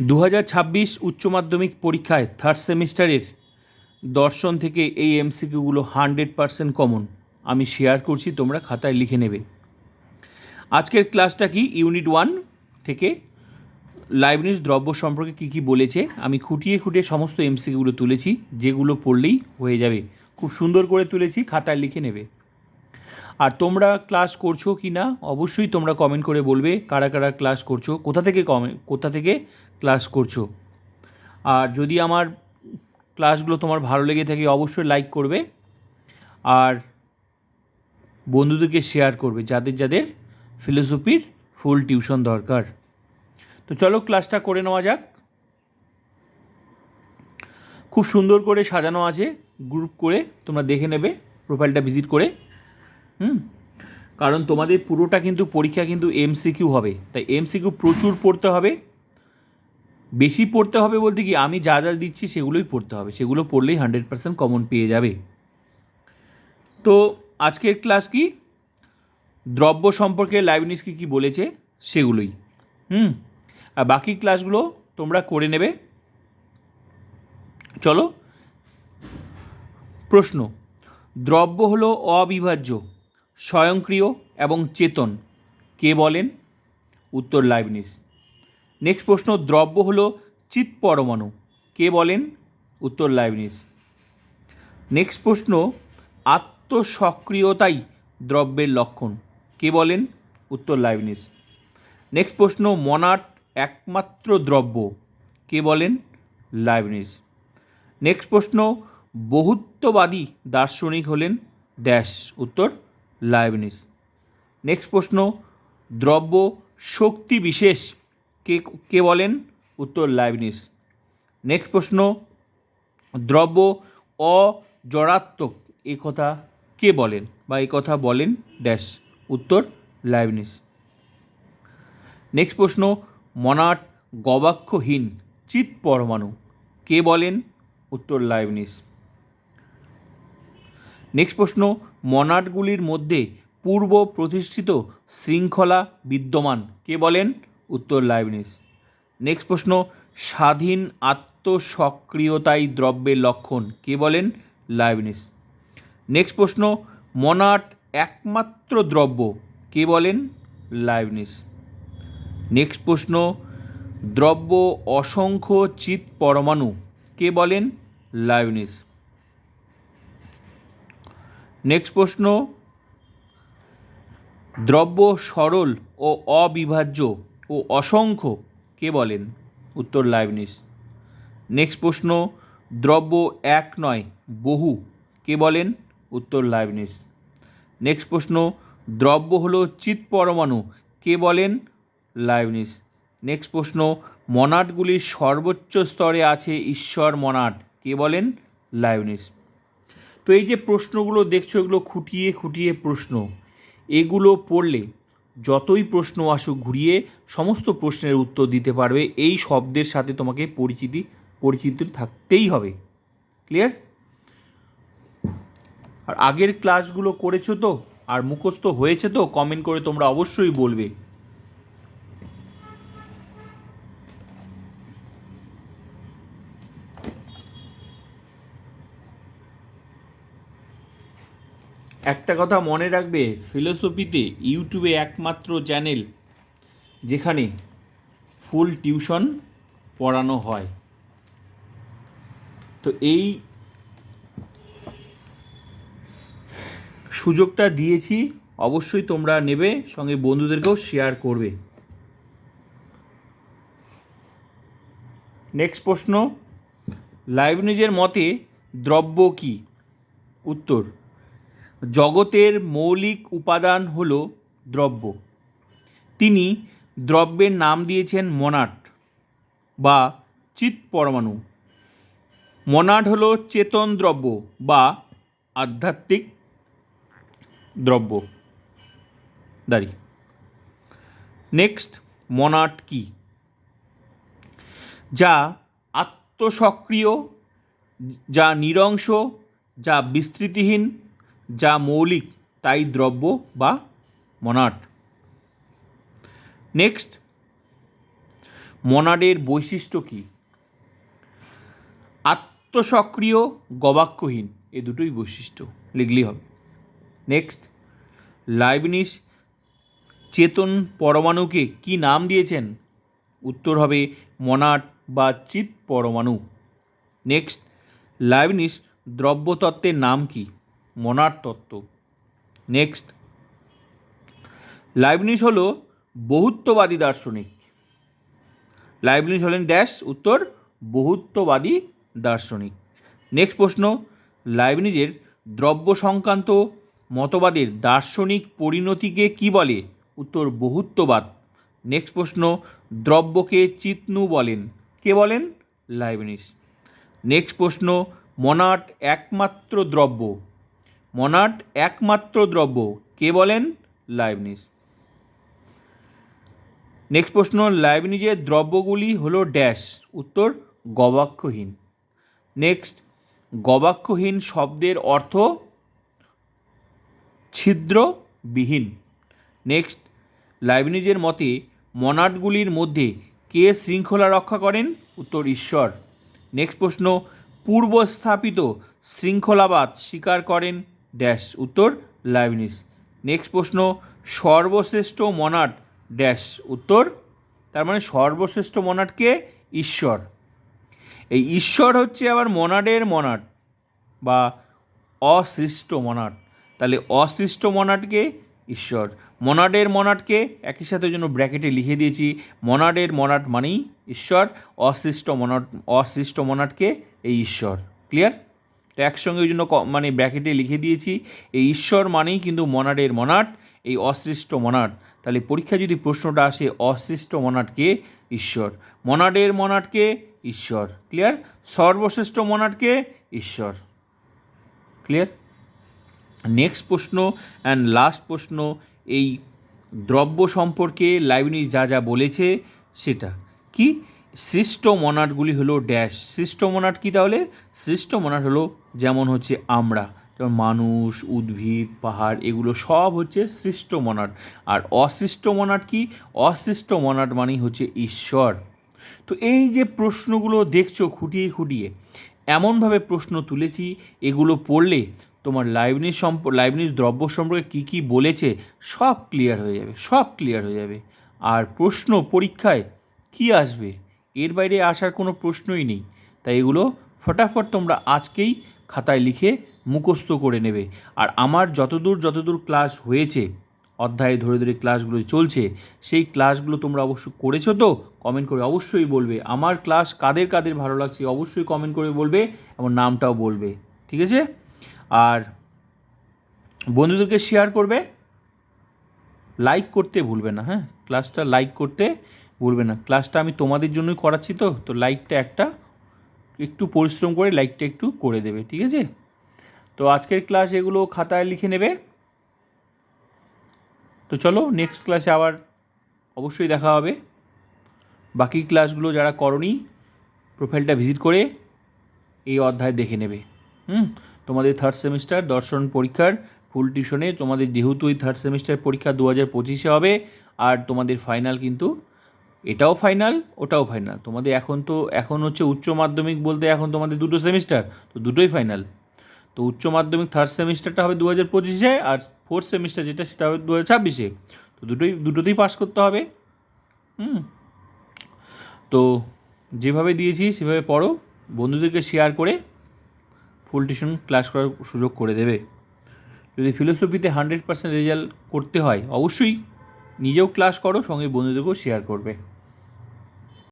দু হাজার ছাব্বিশ উচ্চ মাধ্যমিক পরীক্ষায় থার্ড সেমিস্টারের দর্শন থেকে এই এমসিকিউগুলো হান্ড্রেড পারসেন্ট কমন আমি শেয়ার করছি, তোমরা খাতায় লিখে নেবে। আজকের ক্লাসটা কি? ইউনিট ওয়ান থেকে লাইবনিজ দ্রব্য সম্পর্কে কী কী বলেছে? আমি খুঁটিয়ে খুঁটিয়ে সমস্ত এমসিকিউগুলো তুলেছি, যেগুলো পড়লেই হয়ে যাবে। খুব সুন্দর করে তুলেছি, খাতায় লিখে নেবে। আর তোমরা ক্লাস করছ কি না, অবশ্যই তোমরা কমেন্ট করে বলবে কারা কারা ক্লাস করছ, কোথা থেকে কমে কোথা থেকে ক্লাস করছ। আর যদি আমার ক্লাসগুলো তোমার ভালো লেগে থাকে, অবশ্যই লাইক করবে আর বন্ধুদেরকে শেয়ার করবে, যাদের যাদের ফিলোসফির ফুল টিউশন দরকার। তো চলো ক্লাসটা করে নেওয়া যাক। খুব সুন্দর করে সাজানো আছে গ্রুপ করে তোমরা দেখে নেবে প্রোফাইলটা ভিজিট করে। হুম। কারণ তোমাদের পুরোটা কিন্তু পরীক্ষা কিন্তু এমসিকিউ হবে। তাই এমসিকিউ প্রচুর পড়তে হবে। বেশি পড়তে হবে বলতে কি, আমি যা যা দিচ্ছি সেগুলোই পড়তে হবে। সেগুলো পড়লেই হান্ড্রেড পার্সেন্ট কমন পেয়ে যাবে। তো আজকের ক্লাস কি? দ্রব্য সম্পর্কে লাইবনিস কি কী বলেছে সেগুলোই। হুম। আর বাকি ক্লাসগুলো তোমরা করে নেবে। চলো। প্রশ্ন। দ্রব্য হলো অবিভাজ্য। স্বয়ংক্রিয় এবং চেতন। কে বলেন? উত্তর লাইবনিস নেক্সট প্রশ্ন, দ্রব্য হলো চিত পরমাণু। কে বলেন? উত্তর লাইবনিস নেক্সট প্রশ্ন, আত্মসক্রিয়তাই দ্রব্যের লক্ষণ। কে বলেন? উত্তর লাইবনিস নেক্সট প্রশ্ন, মনাট একমাত্র দ্রব্য। কে বলেন? লাইবনিস নেক্সট প্রশ্ন, বহুত্ববাদী দার্শনিক হলেন। ড্যাশ, উত্তর লাইবনিস নেক্সট প্রশ্ন, দ্রব্য শক্তি বিশেষ কে কে বলেন? উত্তর লাইবনিস নেক্সট প্রশ্ন, দ্রব্য অজড়াত্মক, এ কথা কে বলেন? বা এই কথা বলেন ড্যাশ উত্তর লাইবনিস নেক্সট প্রশ্ন মনাট গবাক্ষহীন, চিৎ পরমাণু, কে বলেন? উত্তর লাইবনিস নেক্সট প্রশ্ন মনাটগুলির মধ্যে পূর্ব প্রতিষ্ঠিত শৃঙ্খলা বিদ্যমান। কে বলেন? উত্তর লাইবনিস। নেক্সট প্রশ্ন, স্বাধীন আত্মসক্রিয়তাই দ্রব্যের লক্ষণ। কে বলেন? লাইবনিস। নেক্সট প্রশ্ন মনাট একমাত্র দ্রব্য। কে বলেন? লাইবনিস। নেক্সট প্রশ্ন, দ্রব্য অসংখ্য চিত পরমাণু। কে বলেন? লাইবনিস। নেক্সট প্রশ্ন, দ্রব্য সরল ও অবিভাজ্য ও অসংখ্য কে বলেন? উত্তর লাইবনিস নেক্সট প্রশ্ন, দ্রব্য এক নয়, বহু কে বলেন? উত্তর লাইবনিস নেক্সট প্রশ্ন, দ্রব্য হলো চিত পরমাণু কে বলেন? লাইবনিস নেক্সট প্রশ্ন মনাটগুলির সর্বোচ্চ স্তরে আছে ঈশ্বর মনাট কে বলেন? লাইবনিস তো এই যে প্রশ্নগুলো দেখছ, এগুলো খুঁটিয়ে খুঁটিয়ে প্রশ্ন। এগুলো পড়লে যতই প্রশ্ন আসুক ঘুরিয়ে সমস্ত প্রশ্নের উত্তর দিতে পারবে। এই শব্দের সাথে তোমাকে পরিচিতি, পরিচিত থাকতেই হবে। ক্লিয়ার আর আগের ক্লাসগুলো করেছ তো, আর মুখস্থ হয়েছে তো কমেন্ট করে তোমরা অবশ্যই বলবে। একটা কথা মনে রাখবে ফিলোসফিতে ইউটিউবে একমাত্র চ্যানেল যেখানে ফুল টিউশন পড়ানো হয়। তো এই সুযোগটা দিয়েছি, অবশ্যই তোমরা নেবে, সঙ্গে বন্ধুদেরকেও শেয়ার করবে। নেক্সট প্রশ্ন লাইভ লাইবনিজের মতে দ্রব্য কি? উত্তর জগতের মৌলিক উপাদান হল দ্রব্য। তিনি দ্রব্যের নাম দিয়েছেন মনাট বা চিৎ পরমাণু। মনাট হল চেতন দ্রব্য বা আধ্যাত্মিক দ্রব্য। দাঁড়ি। নেক্সট, মনাট কি? যা আত্মসক্রিয়, যা নিরংশ, যা বিস্তৃতিহীন যা মৌলিক, তাই দ্রব্য বা মনাট নেক্সট মনাডের বৈশিষ্ট্য কী? আত্মসক্রিয় গবাক্ষহীন, এ দুটোই বৈশিষ্ট্য লিখলেই হবে। নেক্সট লাইবনিস চেতন পরমাণুকে কি নাম দিয়েছেন? উত্তর হবে মনাট বা চিত পরমাণু। নেক্সট লাইবনিস দ্রব্যতত্ত্বের নাম কি? মনাট তত্ত্ব। নেক্সট লাইবনিস হলো বহুত্ববাদী দার্শনিক। লাইবনিস হলেন ড্যাশ উত্তর, বহুত্ববাদী দার্শনিক। নেক্সট প্রশ্ন লাইবনিজের দ্রব্য সংক্রান্ত মতবাদের দার্শনিক পরিণতিকে কি বলে? উত্তর, বহুত্ববাদ। নেক্সট প্রশ্ন, দ্রব্যকে চিতনু বলেন। কে বলেন? লাইবনিস নেক্সট প্রশ্ন, মনাট একমাত্র দ্রব্য। মনাট একমাত্র দ্রব্য। কে বলেন? লাইবনিস নেক্সট প্রশ্ন, লাইবনিজের দ্রব্যগুলি হলো ড্যাশ। উত্তর, গবাক্ষহীন। নেক্সট, গবাক্ষহীন শব্দের অর্থ ছিদ্রবিহীন। নেক্সট, লাইবনিজের মতে মনাটগুলির মধ্যে কে শৃঙ্খলা রক্ষা করেন? উত্তর, ঈশ্বর। নেক্সট প্রশ্ন, পূর্বস্থাপিত শৃঙ্খলাবাদ স্বীকার করেন ড্যাশ উত্তর লাইবনিস। নেক্সট প্রশ্ন, সর্বশ্রেষ্ঠ মনাট ড্যাশ উত্তর, তার মানে সর্বশ্রেষ্ঠ মনাটকে ঈশ্বর। এই ঈশ্বর হচ্ছে আবার মনাডের মনাট বা অসৃষ্ট মনাট তাহলে অসৃষ্ট মনাটকে ঈশ্বর। মনাডের মনাটকে একই সাথে জন্য ব্র্যাকেটে লিখে দিয়েছি মনাডের মনাট মানেই ঈশ্বর অসৃষ্ট মনাট অসৃষ্ট মনাটকে এই ঈশ্বর। ক্লিয়ার? তো একসঙ্গে ওই জন্য মানে ব্র্যাকেটে লিখে দিয়েছি, এই ঈশ্বর মানেই কিন্তু মনাডের মনাট এই অসৃষ্ট মনাট তাহলে পরীক্ষা যদি প্রশ্নটা আসে, অসৃষ্ট মনাটকে ঈশ্বর? মনাডের মনাটকে ঈশ্বর। ক্লিয়ার সর্বশ্রেষ্ঠ মনাটকে ঈশ্বর। ক্লিয়ার নেক্সট প্রশ্ন অ্যান্ড লাস্ট প্রশ্ন, এই দ্রব্য সম্পর্কে লাইবনিস যা যা বলেছে, সেটা। কি? সৃষ্ট মনাটগুলি হলো ড্যাশ সৃষ্ট মনাট কি তাহলে? সৃষ্ট মনাট হলো যেমন হচ্ছে আমরা, যেমন মানুষ, উদ্ভিদ, পাহাড়, এগুলো সব হচ্ছে সৃষ্ট মনাট আর অসৃষ্ট মনাট কি? অসৃষ্ট মনাট মানেই হচ্ছে ঈশ্বর। তো এই যে প্রশ্নগুলো দেখছ খুঁটিয়ে খুঁটিয়ে, এমনভাবে প্রশ্ন তুলেছি, এগুলো পড়লে তোমার লাইবনিস সম্প লাইবনিস দ্রব্য সম্পর্কে কী কী বলেছে, সব ক্লিয়ার হয়ে যাবে, সব ক্লিয়ার হয়ে যাবে। আর প্রশ্ন পরীক্ষায় কি আসবে? এর বাইরে আসার কোনো প্রশ্নই নেই। তাই এগুলো ফটাফট তোমরা আজকেই খাতায় লিখে মুখস্থ করে নেবে। আর আমার যতদূর যতদূর ক্লাস হয়েছে, অধ্যায়ে ধরে ধরে ক্লাসগুলো চলছে, সেই ক্লাসগুলো তোমরা অবশ্য করেছ তো? কমেন্ট করে অবশ্যই বলবে। আমার ক্লাস কাদের কাদের ভালো লাগছে অবশ্যই কমেন্ট করে বলবে এবং নামটাও বলবে। ঠিক আছে? আর বন্ধুদেরকে শেয়ার করবে। লাইক করতে ভুলবে না হ্যাঁ? ক্লাসটা লাইক করতে ভুলবে না। ক্লাসটা আমি তোমাদের জন্যই করাচ্ছি তো তো লাইকটা একটা, একটু পরিশ্রম করে লাইকটা একটু করে দেবে, ঠিক আছে? তো আজকের ক্লাস এগুলো খাতায় লিখে নেবে। তো চলো নেক্সট ক্লাসে আবার অবশ্যই দেখা হবে। বাকি ক্লাসগুলো যারা করনি প্রোফাইলটা ভিজিট করে এই অধ্যায় দেখে নেবে। হুম? তোমাদের থার্ড সেমিস্টার দর্শন পরীক্ষার ফুল টিউশনে তোমাদের যেহেতু এই থার্ড সেমিস্টার পরীক্ষা দু হাজার পঁচিশে হবে, আর তোমাদের ফাইনাল কিন্তু এটাও ফাইনাল ওটাও ফাইনাল তোমাদের এখন তো, এখন হচ্ছে উচ্চ মাধ্যমিক বলতে এখন তোমাদের দুটো সেমিস্টার তো দুটোই ফাইনাল তো উচ্চ মাধ্যমিক থার্ড সেমিস্টারটা হবে দু হাজার পঁচিশে আর ফোর্থ সেমিস্টার যেটা সেটা হবে দু হাজার ছাব্বিশে। তো দুটোই, দুটোতেই পাস করতে হবে। হুম। তো যেভাবে দিয়েছি, সেভাবে পড়ো। বন্ধুদেরকে শেয়ার করে ফুল টিউশন ক্লাস করার সুযোগ করে দেবে। যদি ফিলোসফিতে হান্ড্রেড পার্সেন্ট রেজাল্ট করতে হয়, অবশ্যই নিজেও ক্লাস করো সঙ্গে বন্ধুদেরকেও শেয়ার করবে।